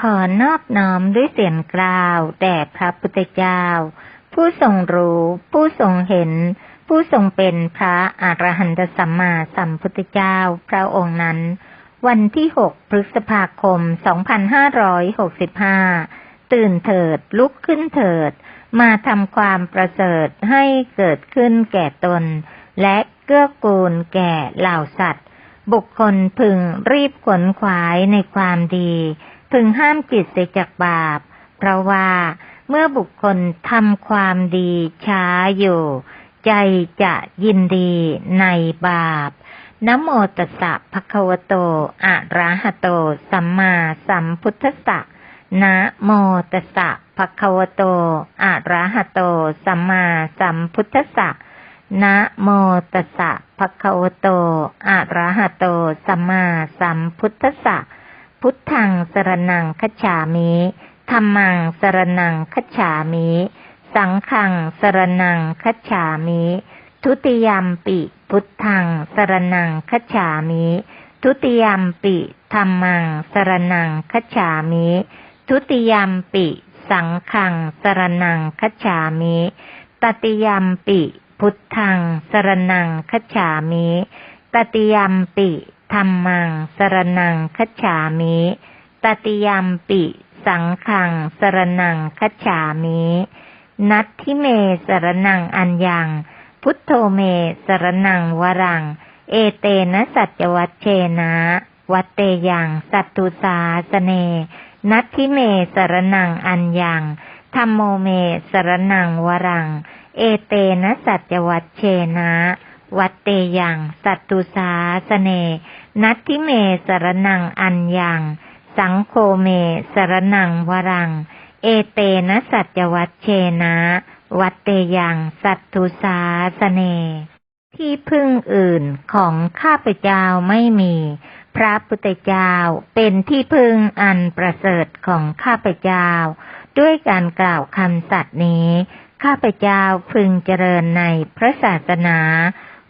ขอนอบน้อมด้วยเสียงกล่าวแด่พระพุทธเจ้า ผู้ทรงรู้ ผู้ทรงเห็น ผู้ทรงเป็นพระอรหันตสัมมาสัมพุทธเจ้าพระองค์นั้น วันที่ 6 พฤษภาคม 2565 ตื่นเถิดลุกขึ้นเถิด มาทำความประเสริฐให้เกิดขึ้นแก่ตน และเกื้อกูลแก่เหล่าสัตว์ บุคคลพึงรีบขวนขวายในความดี พึงห้ามจิตเสียจากบาป เพราะว่าเมื่อบุคคลทำความดีช้าอยู่ ใจจะยินดีในบาปนะโมตัสสะภะคะวะโต อะระหะโต สัมมาสัมพุทธัสสะนะโมตัสสะภะคะวะโต อะระหะโต สัมมาสัมพุทธัสสะนะโมตัสสะภะคะวะโต อะระหะโต สัมมาสัมพุทธัสสะ พุทธังสรนังคฉามิธัมมังสรนังคฉามิ สังฆังสรนังคฉามิ ทุติยมปิพุทธังสรนังคฉามิ ทุติยมปิธัมมังสรนังคฉามิ ทุติยมปิ สังฆังสรนังคฉามิ ตติยมปิ พุทธังสรนังคฉามิ ตติยมปิ ธัมมัง สรนังคัจฉามิตติยมปิ สังฆัง สรนังคัจฉามินัตทิเมสรนังอัญญัง พุทโธเมสรนังวรัง เอเตนะสัจวัชเชนะ วัตเตยังสัตตุสาสเน นัตทิเมสรนังอัญญังธรรมโมเมสรนังวรัง เอเตนะสัจวัชเชนะ วัตเตยัง สัตตุสาสเน นัตทิเมสรนังอัญญัง สังโฆเมสรนังวรัง เอเตนะสัจวัชเชนะ วัตเตยัง สัตตุสาสเน ที่พึ่งอื่นของข้าพเจ้าไม่มี พระพุทธเจ้าเป็นที่พึ่งอันประเสริฐของข้าพเจ้า ด้วยการกล่าวคำสัตย์นี้ ข้าพเจ้าพึงเจริญในพระศาสนา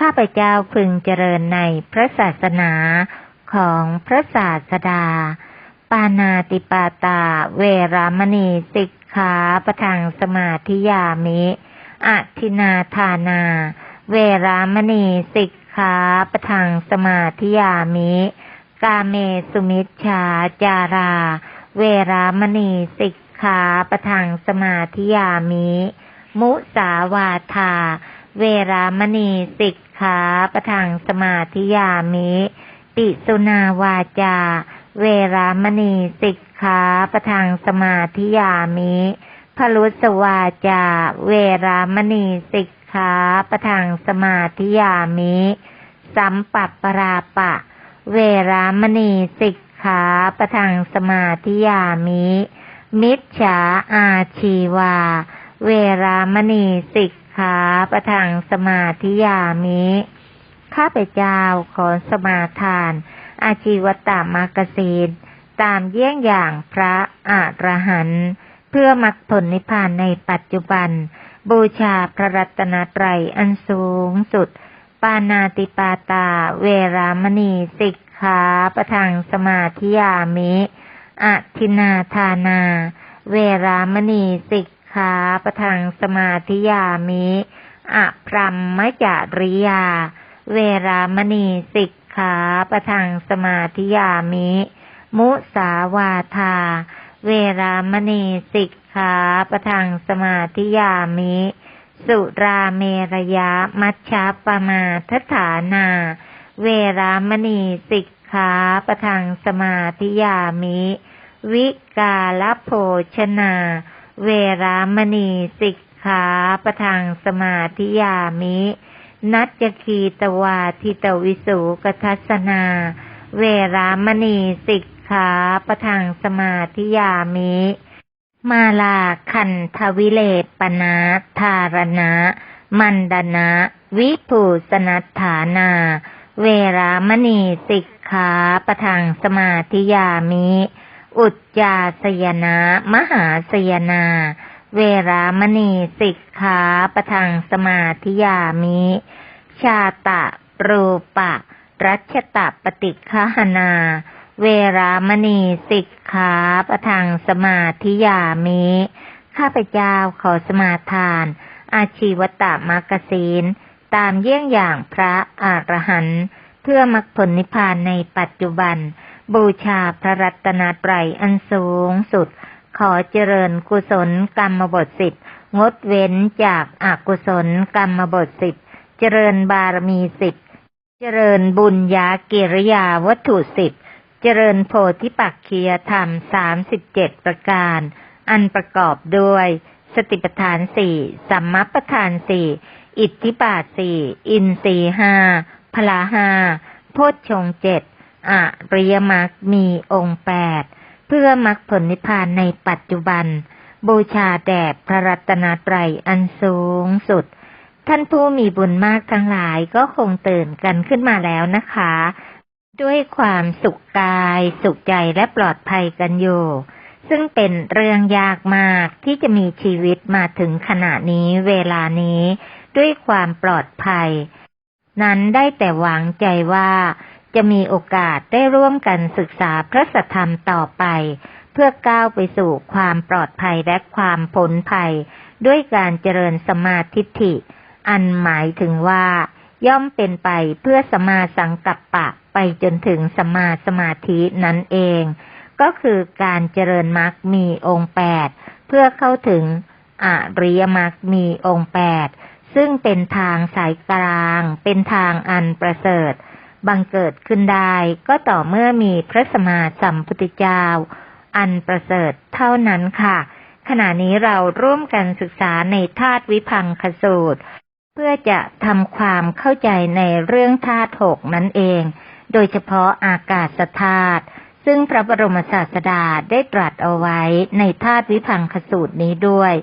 ข้าพเจ้าพึงเจริญในพระศาสนาของพระศาสดา ปานาติปาตา เวรามณีสิกขาปทังสมาธิยามิอทินาทานา เวรามณีสิกขาปทังสมาธิยามิ กาเมสุมิชฌาจารา เวรามณีสิกขาปทังสมาธิยามิ มุสาวาทา เวรามณีสิก ขาปทังสมาธิยามิ ปิสุนาวาจา เวรามณีสิกขาปทังสมาธิยามิพลุสวาจา เวรามณีสิกขาปทังสมาธิยามิ สัมปัปปราปะ เวรามณีสิกขาปทังสมาธิยามิ มิจฉาอาชีวา เวรามณีสิก ขาประทังสมาธิยามิ ข้าพเจ้าขอสมาทาน อาชีวตามากสีนตามเยี่ยงอย่างพระอรหันต์เพื่อมรรคผลนิพพานในปัจจุบัน บูชาพระรัตนตรัยอันสูงสุด ปานาติปาตา เวรามณีสิกขาประทังสมาธิยามิอทินาทานา เวรามณีสิก ขาปทังสมาธิยามิอพรัมมจาริยา เวรามณีสิกขาปทังสมาธิยามิ มุสาวาทา เวรามณีสิกขาปทังสมาธิยามิ สุราเมรยะมัชฌะปมาทฐานา เวรามณีสิกขาปทังสมาธิยามิ วิกาลโภชนา เวรามณีสิกขาประทังสมาธิยามิ นัจคีตวาทิตวิสุกทัสนา เวรามณีสิกขาประทังสมาธิยามิ มาลาคันทวิเลปนาธารณะ มันดนะวิภูสนัฏฐานา เวรามณีสิกขาประทังสมาธิยามิ อุจจาสยนะ มหาสยนา เวรามณีสิกขาประทังสมาธิยามิ ชาตะรูปะ รัชตะปฏิคหนา เวรามณีสิกขาประทังสมาธิยามิ ข้าพเจ้าขอสมาทาน อาชีวตามากศีนตามเยี่ยงอย่างพระอรหันต์เพื่อมรรคผลนิพพานในปัจจุบัน บูชาพระรัตนตรัยอันสูงสุด ขอเจริญกุศลกรรมบทสิทธิ์งดเว้นจากอากุศลกรรมบทสิทธิ์เจริญบารมีสิทธิ์เจริญบุญญากิริยาวัตถุสิทธิ์เจริญโพธิปักคียธรรมสามสิบเจ็ดประการ อันประกอบด้วยสติปัฏฐานสี่สัมมัปปทานสี่อิทธิบาทสี่อินทรีห้าพลาห้าโพชฌงเจ็ด อริยมรรคมีองค์แปดเพื่อมรรคผลนิพพานในปัจจุบัน บูชาแด่พระรัตนตรัยอันสูงสุด ท่านผู้มีบุญมากทั้งหลายก็คงตื่นกันขึ้นมาแล้วนะคะ ด้วยความสุขกาย สุขใจและปลอดภัยกันอยู่ซึ่งเป็นเรื่องยากมากที่จะมีชีวิตมาถึงขณะนี้เวลานี้ ด้วยความปลอดภัย นั้นได้แต่หวังใจว่า จะมีโอกาสได้ร่วมกันศึกษาพระสัทธรรมต่อไป เพื่อก้าวไปสู่ความปลอดภัยและความพ้นภัย ด้วยการเจริญสมาธิฐิ อันหมายถึงว่า ย่อมเป็นไปเพื่อสมาสังกัปปะไปจนถึงสมาสมาธินั่นเอง ก็คือการเจริญมรรคมีองค์แปดเพื่อเข้าถึงอริยมรรคมีองค์แปดซึ่งเป็นทางสายกลาง เป็นทางอันประเสริฐ บังเกิดขึ้นได้ก็ต่อเมื่อมีพระสมมาสัมพุทธเจ้า อันประเสริฐเท่านั้นค่ะ ขณะนี้เราร่วมกันศึกษาในธาตุวิพังคสูตร เพื่อจะทำความเข้าใจในเรื่องธาตุหกนั่นเอง โดยเฉพาะอากาศธาตุซึ่งพระบรมศาสดาได้ตรัสเอาไว้ในธาตุวิพังคสูตรนี้ด้วย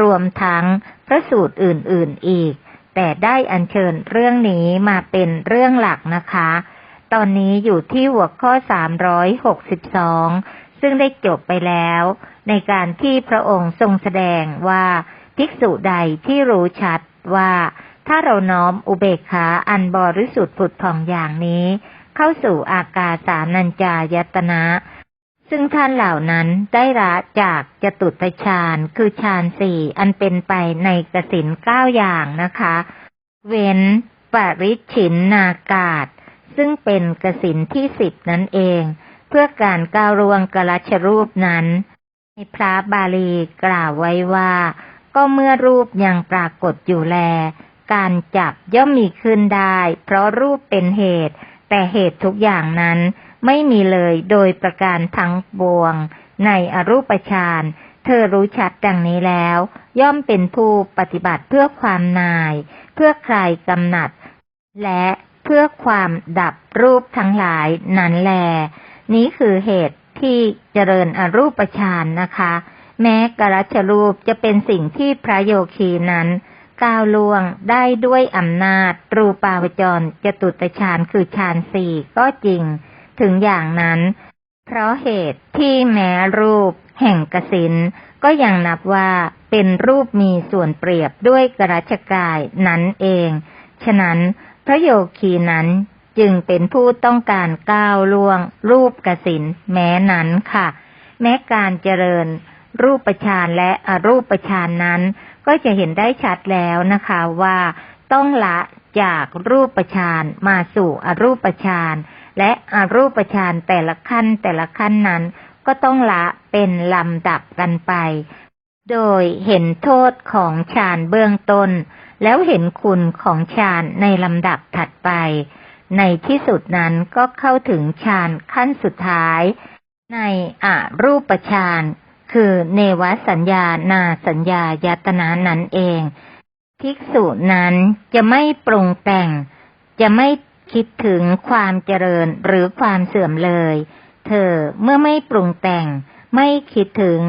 รวมทั้งพระสูตรอื่นๆอีก แต่ได้อัญเชิญเรื่องนี้มาเป็นเรื่องหลักนะคะ ตอนนี้อยู่ที่หัวข้อ 362 ซึ่งได้จบไปแล้ว ในการที่พระองค์ทรงแสดงว่าภิกษุใดที่รู้ชัดว่า ถ้าเราน้อมอุเบกขาอันบริสุทธิ์ผุดผ่องอย่างนี้ เข้าสู่อากาสานัญจายตนะ ซึ่งท่านเหล่านั้นได้ละจากจตุตฌานคือฌานสี่อันเป็นไปในกสินเก้าอย่างนะคะ เว้นปริชินนากาศ ซึ่งเป็นกสินที่สิบนั่นเอง เพื่อการก้าวล่วงกรัชรูปนั้นในพระบาลีกล่าวไว้ว่า ก็เมื่อรูปยังปรากฏอยู่แล การจับย่อมมีขึ้นได้ เพราะรูปเป็นเหตุ แต่เหตุทุกอย่างนั้น ไม่มีเลยโดยประการทั้งปวง ในอรูปฌานเธอรู้ชัดดังนี้แล้ว ย่อมเป็นผู้ปฏิบัติเพื่อความนาย เพื่อคลายกำหนัด และเพื่อความดับรูปทั้งหลายนั้นแล นี้คือเหตุที่เจริญอรูปฌานนะคะ แม้กรัชรูปจะเป็นสิ่งที่พระโยคีนั้นก้าวล่วงได้ด้วยอำนาจ รูปาวจรจตุตฌานคือฌานสี่ก็จริง ถึงอย่างนั้น เพราะเหตุที่แม้รูป แห่งกสินก็ยังนับว่าเป็นรูปมีส่วนเปรียบด้วยกรัชกายนั้นเอง ฉะนั้นพระโยคีนั้นจึงเป็นผู้ต้องการก้าวล่วง รูปกสินแม้นั้นค่ะ แม้การเจริญ รูปฌานและอรูปฌานนั้น ก็จะเห็นได้ชัดแล้วนะคะว่า ต้องละจากรูปฌานมาสู่อรูปฌาน และอรูปฌานแต่ละขั้นแต่ละขั้นนั้น ก็ต้องละเป็นลำดับกันไป โดยเห็นโทษของฌานเบื้องต้น แล้วเห็นคุณของฌานในลำดับถัดไป ในที่สุดนั้นก็เข้าถึงฌานขั้นสุดท้าย ในอรูปฌานคือเนวสัญญานาสัญญายตนานั้นเอง ภิกษุนั้นจะไม่ปรุงแต่ง จะไม่ คิดถึงความเจริญหรือความเสื่อมเลย เธอเมื่อไม่ปรุงแต่ง ไม่คิดถึง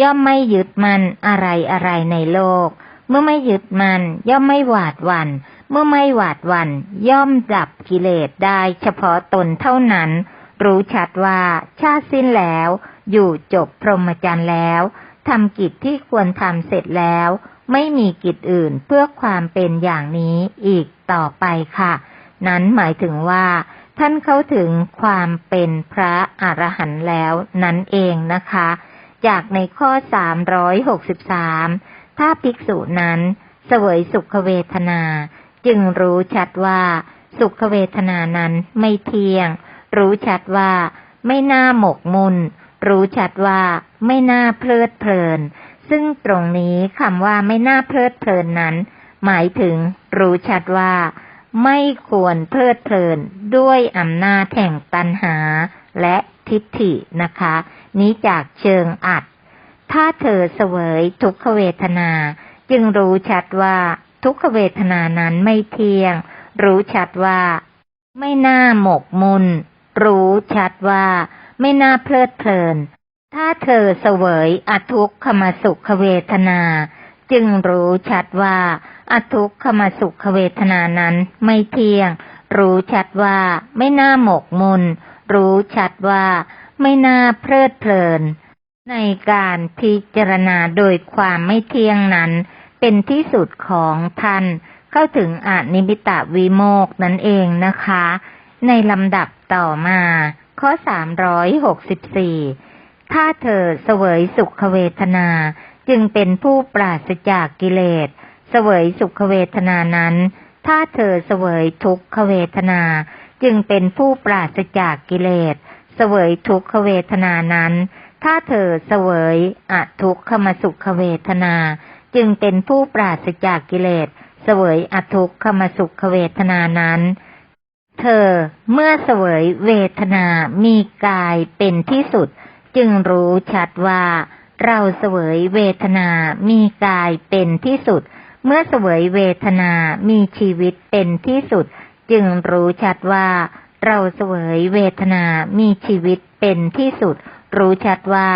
ย่อมไม่ยึดมันอะไรอะไรในโลก เมื่อไม่ยึดมันย่อมไม่หวาดหวัน่นเมื่อไม่หวาดหวัน่นย่อมดับกิเลสได้เฉพาะตนเท่านั้น รู้ชัดว่าชาติสิ้นแล้ว อยู่จบพรหมจรรย์แล้วทำกิจที่ควรทำเสร็จแล้ว ไม่มีกิจอื่นเพื่อความเป็นอย่างนี้อีกต่อไปค่ะ นั้นหมายถึงว่า ท่านเข้าถึงความเป็นพระอรหันต์แล้วนั่นเองนะคะ จากในข้อ 363 ถ้าภิกษุนั้นเสวยสุขเวทนา จึงรู้ชัดว่าสุขเวทนานั้นไม่เที่ยง รู้ชัดว่าไม่น่าหมกมุน รู้ชัดว่าไม่น่าเพลิดเพลิน ซึ่งตรงนี้คำว่าไม่น่าเพลิดเพลินนั้น หมายถึงรู้ชัดว่า ไม่ควรเพลิดเพลินด้วยอำนาจแห่งตัณหาและทิฏฐินะคะ นี้จากเชิงอัด ถ้าเธอเสวยทุกขเวทนา จึงรู้ชัดว่าทุกขเวทนานั้นไม่เที่ยง รู้ชัดว่า ไม่น่าหมกมุนรู้ชัดว่า ไม่น่าเพลิดเพลิน ถ้าเธอเสวยอทุกขมสุขเวทนา จึงรู้ชัดว่า อทุกขมสุขเวทนานั้นไม่เที่ยง รู้ชัดว่าไม่น่าหมกมุน รู้ชัดว่าไม่น่าเพลิดเพลิน ในการพิจารณาโดยความไม่เที่ยงนั้น เป็นที่สุดของท่านเข้าถึงอนิมิตาวิโมกนั่นเองนะคะ ในลำดับต่อมา ข้อ 364 ถ้าเธอเสวยสุขเวทนาจึงเป็นผู้ปราศจากกิเลส เสวยสุขเวทนานั้น ถ้าเธอเสวยทุกขเวทนา จึงเป็นผู้ปราศจากกิเลส เสวยทุกขเวทนานั้น ถ้าเธอเสวยอทุกขมสุขเวทนา จึงเป็นผู้ปราศจากกิเลส เสวยอทุกขมสุขเวทนานั้นเธอเมื่อเสวยเวทนามีกายเป็นที่สุด จึงรู้ชัดว่า เราเสวยเวทนามีกายเป็นที่สุด เมื่อเสวยเวทนามีชีวิตเป็นที่สุด จึงรู้ชัดว่า เราเสวยเวทนามีชีวิตเป็นที่สุด รู้ชัดว่า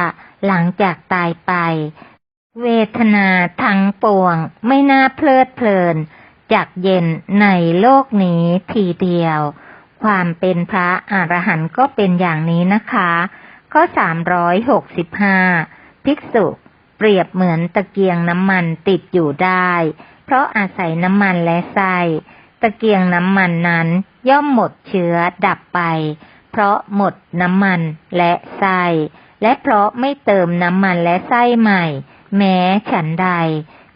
หลังจากตายไป เวทนาทั้งปวงไม่น่าเพลิดเพลินจากเย็นในโลกนี้ทีเดียว ความเป็นพระอรหันต์ก็เป็นอย่างนี้นะคะ ข้อสามร้อยหกสิบห้าภิกษุ เปรียบเหมือนตะเกียงน้ำมันติดอยู่ได้ เพราะอาศัยน้ำมันและไส้ตะเกียงน้ำมันนั้นย่อมหมดเชื้อดับไป เพราะหมดน้ำมันและไส้และเพราะไม่เติมน้ำมันและไส้ใหม่ แม้ฉันใด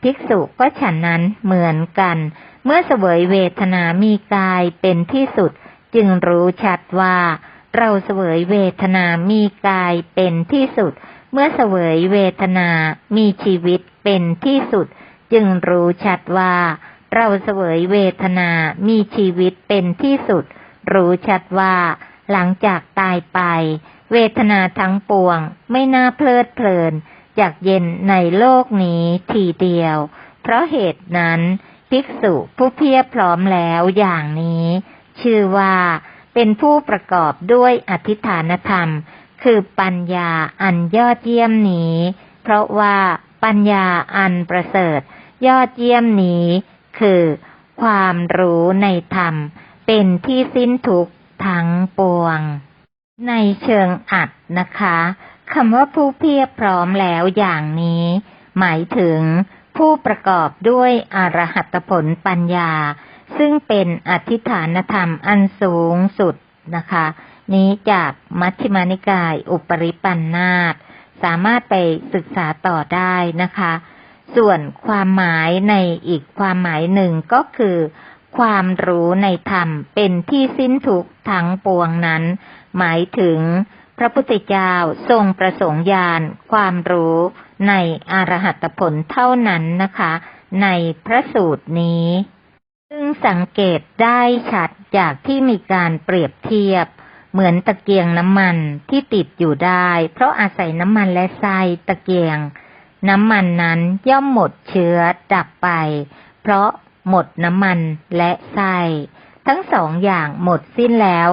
ภิกษุก็ฉันนั้นเหมือนกัน เมื่อเสวยเวทนามีกายเป็นที่สุด จึงรู้ชัดว่า เราเสวยเวทนามีกายเป็นที่สุด เมื่อเสวยเวทนามีชีวิตเป็นที่สุด จึงรู้ชัดว่า เราเสวยเวทนามีชีวิตเป็นที่สุด รู้ชัดว่า หลังจากตายไป เวทนาทั้งปวงไม่น่าเพลิดเพลินจากเย็นในโลกนี้ทีเดียว เพราะเหตุนั้น ภิกษุผู้เพียบพร้อมแล้วอย่างนี้ ชื่อว่าเป็นผู้ประกอบด้วยอธิฐานธรรม คือปัญญาอันยอดเยี่ยมนี้ เพราะว่าปัญญาอันประเสริฐ ยอดเยี่ยมนี้ คือ ความรู้ในธรรม เป็นที่สิ้นทุกทั้งปวง ในเชิงอัดนะคะคำว่าผู้เพียบพร้อมแล้วอย่างนี้ หมายถึงผู้ประกอบด้วยอรหัตผลปัญญา ซึ่งเป็นอธิฐานธรรมอันสูงสุดนะคะ นี้จากมัชฌิมานิกาย อุปริปันธาตสามารถไปศึกษาต่อได้นะคะ ส่วนความหมายในอีกความหมายหนึ่งก็คือ ความรู้ในธรรมเป็นที่สิ้นทุกทั้งปวงนั้น หมายถึงพระพุทธเจ้าทรงประสงค์ญาณความรู้ในอรหัตผลเท่านั้นนะคะ ในพระสูตรนี้ ซึ่งสังเกตได้ชัดจากที่มีการเปรียบเทียบ เหมือนตะเกียงน้ำมันที่ติดอยู่ได้ เพราะอาศัยน้ำมันและไส้ตะเกียง น้ำมันนั้นย่อมหมดเชื้อดับไป เพราะหมดน้ำมันและไส้ทั้งสองอย่างหมดสิ้นแล้ว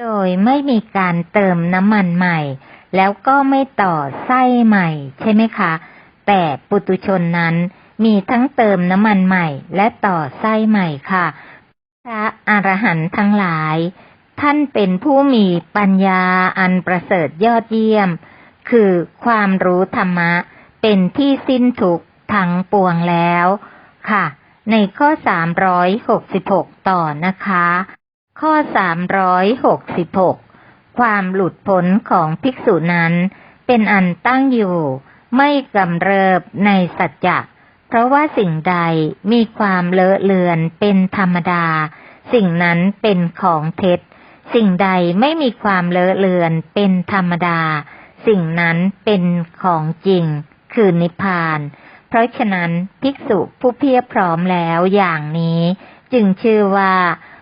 โดยไม่มีการเติมน้ำมันใหม่ แล้วก็ไม่ต่อไส้ใหม่ ใช่ไหมคะ แต่ปุตุชนนั้นมีทั้งเติมน้ำมันใหม่ และต่อไส้ใหม่ค่ะ พระอรหันต์ทั้งหลาย ท่านเป็นผู้มีปัญญาอันประเสริฐยอดเยี่ยม คือความรู้ธรรมะ เป็นที่สิ้นทุกทั้งปวงแล้ว ค่ะ ในข้อ 366 ต่อนะคะ ข้อ 366 ความหลุดพ้นของภิกษุนั้น เป็นอันตั้งอยู่ ไม่กำเริบในสัจจะเพราะว่าสิ่งใดมีความเลอะเลือนเป็นธรรมดา สิ่งนั้นเป็นของเท็จ สิ่งใดไม่มีความเลอะเลือนเป็นธรรมดา สิ่งนั้นเป็นของจริง คือนิพพาน เพราะฉะนั้นภิกษุผู้เพียบพร้อมแล้วอย่างนี้ จึงชื่อว่า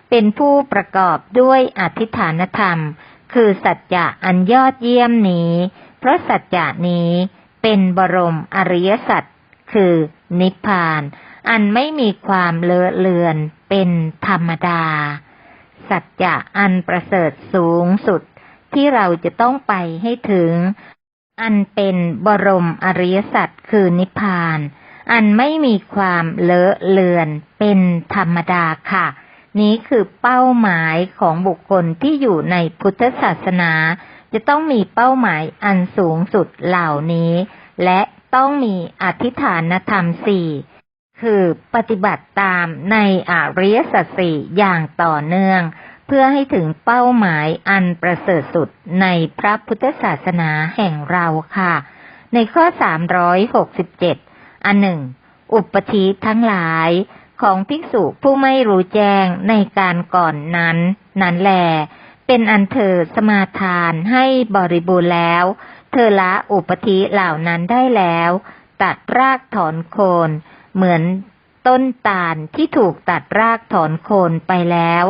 เป็นผู้ประกอบด้วยอธิฐานธรรม คือสัจจะอันยอดเยี่ยมนี้ เพราะสัจจะนี้เป็นบรมอริยสัจคือนิพพาน อันไม่มีความเลอะเลือนเป็นธรรมดา สัจจะอันประเสริฐสูงสุดที่เราจะต้องไปให้ถึง อันเป็นบรมอริยสัจคือนิพพาน อันไม่มีความเลอะเลือนเป็นธรรมดาค่ะ นี้คือเป้าหมายของบุคคลที่อยู่ในพุทธศาสนา จะต้องมีเป้าหมายอันสูงสุดเหล่านี้ และต้องมีอธิฐานธรรมสี่ คือปฏิบัติตามในอริยสัจสี่อย่างต่อเนื่อง เพื่อให้ถึงเป้าหมายอันประเสริฐสุดในพระพุทธศาสนาแห่งเราค่ะ ในข้อ 367 อันหนึ่ง อุปธิทั้งหลายของภิกษุผู้ไม่รู้แจ้งในการก่อนนั้น นั้นแล เป็นอันเธอสมาทานให้บริบูรณ์แล้ว เธอละอุปธิเหล่านั้นได้แล้ว ตัดรากถอนโคน เหมือนต้นตาลที่ถูกตัดรากถอนโคนไปแล้ว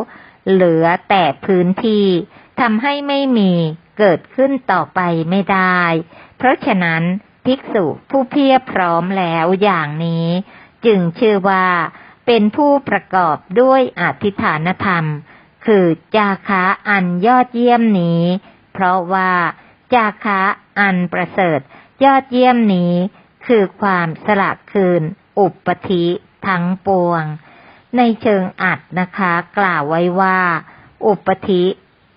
เหลือแต่พื้นที่ทำให้ไม่มีเกิดขึ้นต่อไปไม่ได้ เพราะฉะนั้นภิกษุผู้เพียบพร้อมแล้วอย่างนี้ จึงชื่อว่า เป็นผู้ประกอบด้วยอธิฐานธรรม คือจาคะอันยอดเยี่ยมนี้ เพราะว่าจาคะอันประเสริฐยอดเยี่ยมนี้ คือความสละคืน อุปธิทั้งปวง ในเชิงอัดนะคะ กล่าวไว้ว่า อุปธิ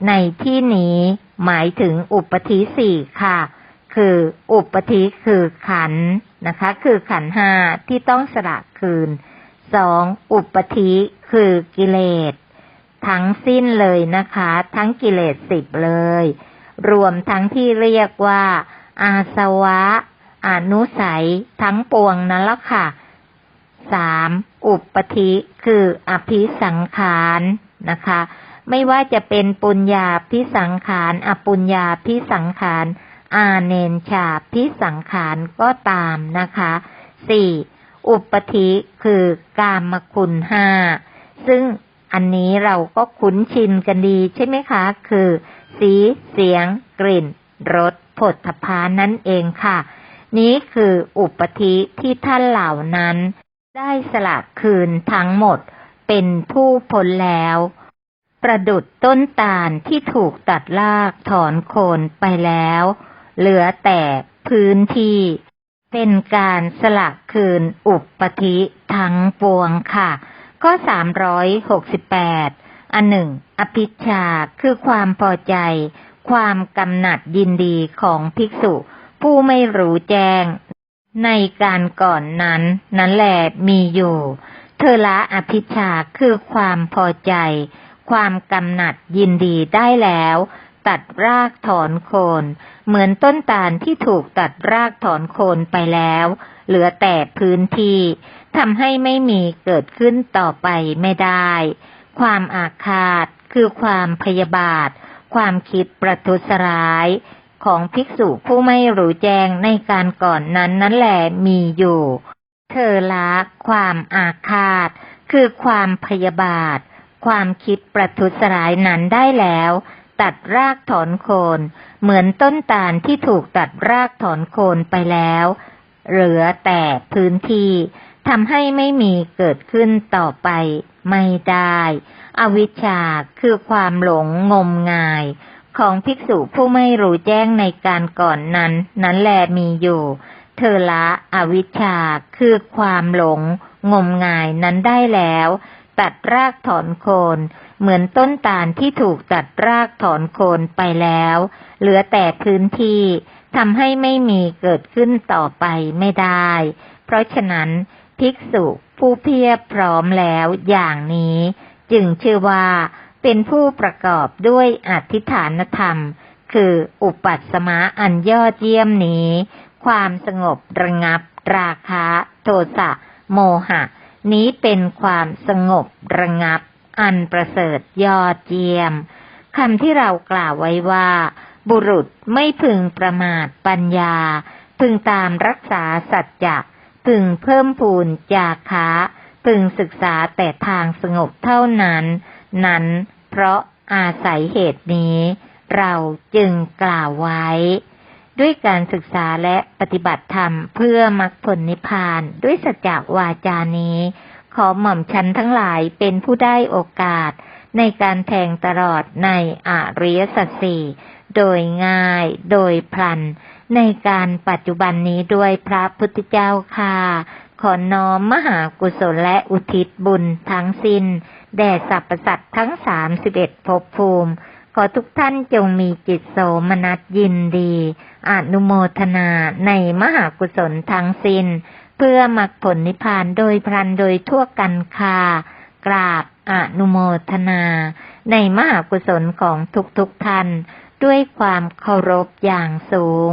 ในที่นี้หมายถึงอุปธิสี่ค่ะ คืออุปธิคือขันนะคะ คือขันห้าที่ต้องสละคืนสองอุปธิคือกิเลส ทั้งสิ้นเลยนะคะ ทั้งกิเลสสิบเลย รวมทั้งที่เรียกว่า อาสวะ อนุสัย ทั้งปวงนั่นละค่ะ สามอุปธิคืออภิสังขารนะคะ ไม่ว่าจะเป็นปุญญาพิสังขารอปุญญาพิสังขาร อาเนนชาพิสังขารก็ตามนะคะสี่อุปธิคือกามคุณห้าซึ่งอันนี้เราก็คุ้นชินกันดีใช่ไหมคะ คือ สีเสียง กลิ่นรสผลพานั่นเองค่ะ นี้คืออุปธิที่ท่านเหล่านั้น ได้สละคืนทั้งหมดเป็นผู้พ้นแล้ว ประดุดต้นตาลที่ถูกตัดรากถอนโคนไปแล้ว เหลือแต่พื้นที่ เป็นการสละคืนอุปปธิทั้งปวงค่ะข้อสามร้อยหกสิบแปดอันหนึ่ง อภิชาคือความพอใจ ความกำหนัดยินดีของภิกษุ ผู้ไม่รู้แจ้ง ในการก่อนนั้นนั้นแหละมีอยู่ เธอละอภิชาคือความพอใจ ความกำหนัดยินดีได้แล้ว ตัดรากถอนโคน เหมือนต้นตาลที่ถูกตัดรากถอนโคนไปแล้ว เหลือแต่พื้นที่ทำให้ไม่มีเกิดขึ้นต่อไปไม่ได้ ความอาฆาตคือความพยาบาท ความคิดประทุษร้าย ของภิกษุผู้ไม่รู้แจ้งในการก่อนนั้นนั่นแหละมีอยู่ เธอละความอาฆาต คือความพยาบาท ความคิดประทุษร้ายนั้นได้แล้ว ตัดรากถอนโคน เหมือนต้นตาลที่ถูกตัดรากถอนโคนไปแล้ว เหลือแต่พื้นที่ททำให้ไม่มีเกิดขึ้นต่อไปไม่ได้ อวิชชาคือความหลงงมงาย ของภิกษุผู้ไม่รู้แจ้งในการก่อนนั้น นั้นแลมีอยู่ เธอละอวิชชาคือความหลง งมงายนั้นได้แล้ว ตัดรากถอนโคน เหมือนต้นตาลที่ถูกตัดรากถอนโคนไปแล้ว เหลือแต่พื้นที่ทำให้ไม่มีเกิดขึ้นต่อไปไม่ได้ เพราะฉะนั้น ภิกษุผู้เพียบพร้อมแล้วอย่างนี้ จึงชื่อว่า เป็นผู้ประกอบด้วยอธิฐานธรรม คืออุปัสมะอันยอดเยี่ยมนี้ ความสงบระงับ ราคะโทสะโมหะ นี้เป็นความสงบระงับ อันประเสริฐยอดเยี่ยมคำที่เรากล่าวไว้ว่า บุรุษไม่พึงประมาทปัญญา พึงตามรักษาสัจจะพึงเพิ่มพูนจาคะพึงศึกษาแต่ทางสงบเท่านั้น นั้น เพราะอาศัยเหตุนี้ เราจึงกล่าวไว้ ด้วยการศึกษาและปฏิบัติธรรมเพื่อมรรคผลนิพพานด้วยสัจจวาจานี้ ขอหม่อมชันทั้งหลายเป็นผู้ได้โอกาส ในการแทงตลอดในอริยสัจสี่โดยง่าย โดยพลัน ในการปัจจุบันนี้ด้วยพระพุทธเจ้าค่ะ ขอน้อมมหากุศลและอุทิศบุญทั้งสิ้น แด่สรรพสัตว์ทั้งสามสิบเอ็ดภพภูมิ ขอทุกท่านจงมีจิตโสมนัสยินดีอนุโมทนาในมหากุศลทั้งสิ้น เพื่อมรรคผลนิพพานโดยพลันโดยทั่วกันคากราบอนุโมทนา ในมหากุศลของทุกๆทท่าน ด้วยความเคารพอย่างสูง